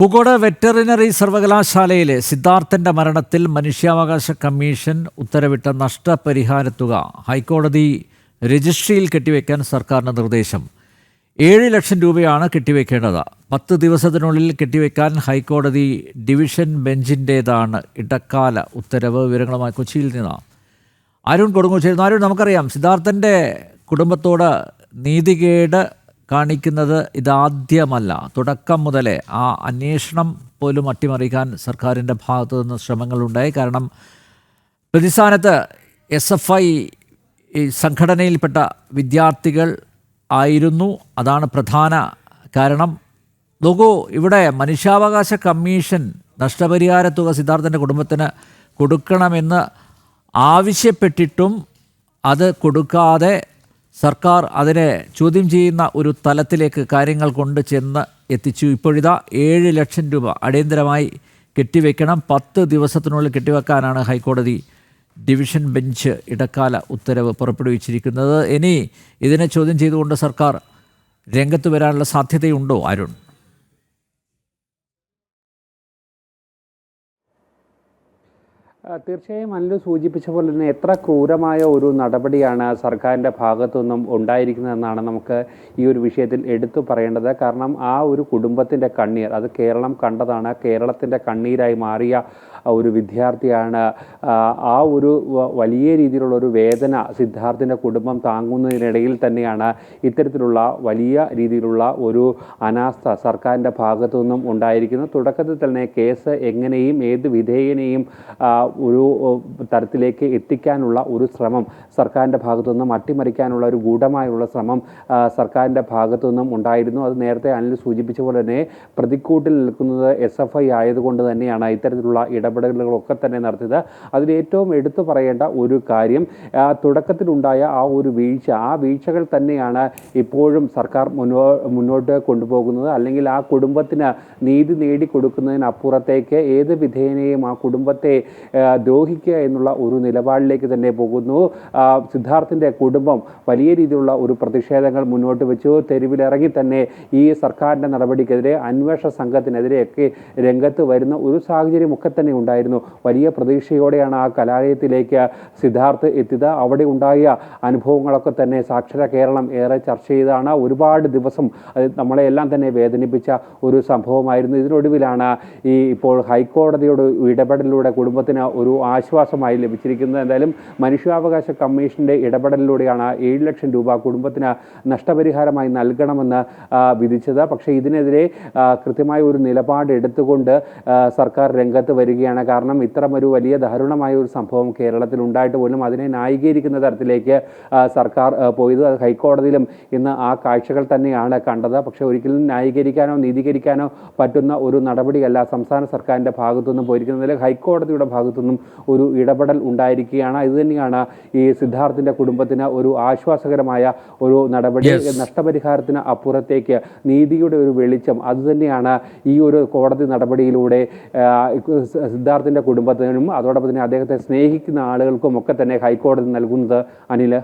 Pookode veterinary സർവകലാശാലയിലെ സിദ്ധാർത്ഥന്റെ മരണത്തിൽ മനുഷ്യാവകാശ കമ്മീഷൻ ഉത്തരവിട്ട നഷ്ടപരിഹാരത്തുക ഹൈക്കോടതി രജിസ്ട്രിയിൽ കെട്ടിവെക്കാൻ സർക്കാരിന് നിർദ്ദേശം. ഏഴ് ലക്ഷം രൂപയാണ് കെട്ടിവെക്കേണ്ടത്. പത്ത് ദിവസത്തിനുള്ളിൽ കെട്ടിവെക്കാൻ ഹൈക്കോടതി ഡിവിഷൻ ബെഞ്ചിന്റേതാണ് ഇടക്കാല ഉത്തരവ്. വിവരങ്ങളുമായി കൊച്ചിയിൽ നിന്ന് അരുൺ കൊടുങ്ങൂച്ചേരുന്നു അരുൺ നമുക്കറിയാം സിദ്ധാർത്ഥന്റെ കുടുംബത്തോട് നീതികേട് കാണിക്കുന്നത് ഇതാദ്യമല്ല. തുടക്കം മുതലേ ആ അന്വേഷണം പോലും അട്ടിമറിക്കാൻ സർക്കാരിന്റെ ഭാഗത്തു നിന്ന് ശ്രമങ്ങളുണ്ടായി. കാരണം പ്രതിസ്ഥാനത്ത് എസ് എഫ് ഐ സംഘടനയിൽപ്പെട്ട വിദ്യാർത്ഥികൾ ആയിരുന്നു. അതാണ് പ്രധാന കാരണം. നോക്കൂ ഇവിടെ മനുഷ്യാവകാശ കമ്മീഷൻ നഷ്ടപരിഹാര തുക സിദ്ധാർത്ഥന്റെ കുടുംബത്തിന് കൊടുക്കണമെന്ന് ആവശ്യപ്പെട്ടിട്ടും അത് കൊടുക്കാതെ സർക്കാർ അതിനെ ചോദ്യം ചെയ്യുന്ന ഒരു തലത്തിലേക്ക് കാര്യങ്ങൾ കൊണ്ട് ചെന്ന് എത്തിച്ചു. ഇപ്പോഴിതാ ഏഴ് ലക്ഷം രൂപ അടിയന്തരമായി കെട്ടിവെക്കണം. പത്ത് ദിവസത്തിനുള്ളിൽ കെട്ടിവെക്കാനാണ് ഹൈക്കോടതി ഡിവിഷൻ ബെഞ്ച് ഇടക്കാല ഉത്തരവ് പുറപ്പെടുവിച്ചിരിക്കുന്നത്. ഇനി ഇതിനെ ചോദ്യം ചെയ്തുകൊണ്ട് സർക്കാർ രംഗത്ത് വരാനുള്ള സാധ്യതയുണ്ടോ അരുൺ? തീർച്ചയായും അനിൽ സൂചിപ്പിച്ച പോലെ തന്നെ എത്ര ക്രൂരമായ ഒരു നടപടിയാണ് സർക്കാരിന്റെ നിന്നും ഉണ്ടായിരിക്കുന്നതെന്നാണ് നമുക്ക് ഈ ഒരു വിഷയത്തിൽ എടുത്തു പറയേണ്ടത്. കാരണം ആ ഒരു കുടുംബത്തിന്റെ കണ്ണീർ അത് കേരളം കണ്ടതാണ്. കേരളത്തിന്റെ കണ്ണീരായി മാറിയ ഒരു വിദ്യാർത്ഥിയാണ്. ആ, ഒരു വലിയ രീതിയിലുള്ള ഒരു വേദന സിദ്ധാർത്ഥിന്റെ കുടുംബം താങ്ങുന്നതിനിടയിൽ തന്നെയാണ് ഇത്തരത്തിലുള്ള വലിയ രീതിയിലുള്ള ഒരു അനാസ്ഥ സർക്കാരിന്റെ നിന്നും ഉണ്ടായിരിക്കുന്നത്. തുടക്കത്തിൽ തന്നെ കേസ് എങ്ങനെയും ഏത് വിധേയനെയും ഒരു തരത്തിലേക്ക് എത്തിക്കാനുള്ള ഒരു ശ്രമം സർക്കാരിന്റെ ഭാഗത്തു നിന്നും അട്ടിമറിക്കാനുള്ള ഒരു ഗൂഢമായുള്ള ശ്രമം സർക്കാരിന്റെ ഭാഗത്തു നിന്നും ഉണ്ടായിരുന്നു. അത് നേരത്തെ അനിൽ സൂചിപ്പിച്ച പോലെ തന്നെ പ്രതിക്കൂട്ടിൽ നിൽക്കുന്നത് എസ് എഫ് ഐ ആയതുകൊണ്ട് തന്നെയാണ് ഇത്തരത്തിലുള്ള ഇടപെടലുകളൊക്കെ തന്നെ നടത്തിയത്. അതിൽ ഏറ്റവും എടുത്തു പറയേണ്ട ഒരു കാര്യം തുടക്കത്തിലുണ്ടായ ആ ഒരു വീഴ്ച ആ വീഴ്ചകൾ തന്നെയാണ് ഇപ്പോഴും സർക്കാർ മുന്നോ മുന്നോട്ട് കൊണ്ടുപോകുന്നത്. അല്ലെങ്കിൽ ആ കുടുംബത്തിന് നീതി നേടിക്കൊടുക്കുന്നതിനപ്പുറത്തേക്ക് ഏത് വിധേയനെയും ആ കുടുംബത്തെ ദ്രോഹിക്കുക എന്നുള്ള ഒരു നിലപാടിലേക്ക് തന്നെ പോകുന്നു. സിദ്ധാർത്ഥിന്റെ കുടുംബം വലിയ രീതിയിലുള്ള ഒരു പ്രതിഷേധങ്ങൾ മുന്നോട്ട് വെച്ചു. തെരുവിലിറങ്ങി തന്നെ ഈ സർക്കാരിന്റെ നടപടിക്കെതിരെ അന്വേഷണ സംഘത്തിനെതിരെയൊക്കെ രംഗത്ത് വരുന്ന ഒരു സാഹചര്യമൊക്കെ തന്നെ ഉണ്ടായിരുന്നു. വലിയ പ്രതീക്ഷയോടെയാണ് ആ കലാലയത്തിലേക്ക് സിദ്ധാർത്ഥ് എത്തിയത്. അവിടെ ഉണ്ടായ അനുഭവങ്ങളൊക്കെ തന്നെ സാക്ഷര കേരളം ഏറെ ചർച്ച ചെയ്താണ്. ഒരുപാട് ദിവസം അത് നമ്മളെ എല്ലാം തന്നെ വേദനിപ്പിച്ച ഒരു സംഭവമായിരുന്നു. ഇതിനൊടുവിലാണ് ഈ ഇപ്പോൾ ഹൈക്കോടതിയുടെ ഇടപെടലിലൂടെ കുടുംബത്തിന് ഒരു ആശ്വാസമായി ലഭിച്ചിരിക്കുന്നത്. എന്തായാലും മനുഷ്യാവകാശ കമ്മീഷന്റെ ഇടപെടലിലൂടെയാണ് ഏഴ് ലക്ഷം രൂപ കുടുംബത്തിന് നഷ്ടപരിഹാരമായി നൽകണമെന്ന് വിധിച്ചത്. പക്ഷേ ഇതിനെതിരെ കൃത്യമായ ഒരു നിലപാട് എടുത്തുകൊണ്ട് സർക്കാർ രംഗത്ത് വരികയാണ്. കാരണം ഇത്തരമൊരു വലിയ ദാരുണമായ ഒരു സംഭവം കേരളത്തിൽ ഉണ്ടായിട്ട് പോലും അതിനെ ന്യായീകരിക്കുന്ന തരത്തിലേക്ക് സർക്കാർ പോയത്. അത് ഹൈക്കോടതിയിലും ഇന്ന് ആ കാഴ്ചകൾ തന്നെയാണ് കണ്ടത്. പക്ഷേ ഒരിക്കലും ന്യായീകരിക്കാനോ നീതീകരിക്കാനോ പറ്റുന്ന ഒരു നടപടിയല്ല സംസ്ഥാന സർക്കാരിന്റെ ഭാഗത്തുനിന്ന് പോയിരിക്കുന്നതിൽ ഹൈക്കോടതിയുടെ ഭാഗത്തുനിന്നും ഒരു ഇടപെടൽ ഉണ്ടായിരിക്കുകയാണ്. ഇത് തന്നെയാണ് ഈ സിദ്ധാർത്ഥിന്റെ കുടുംബത്തിന് ഒരു ആശ്വാസകരമായ ഒരു നടപടി. നഷ്ടപരിഹാരത്തിന് അപ്പുറത്തേക്ക് നീതിയുടെ ഒരു വെളിച്ചം. അതുതന്നെയാണ് ഈ ഒരു കോടതി നടപടിയിലൂടെ സിദ്ധാർത്ഥിന്റെ കുടുംബത്തിനും അതോടൊപ്പം തന്നെ അദ്ദേഹത്തെ സ്നേഹിക്കുന്ന ആളുകൾക്കും ഒക്കെ തന്നെ ഹൈക്കോടതി നൽകുന്നത്. അനിൽ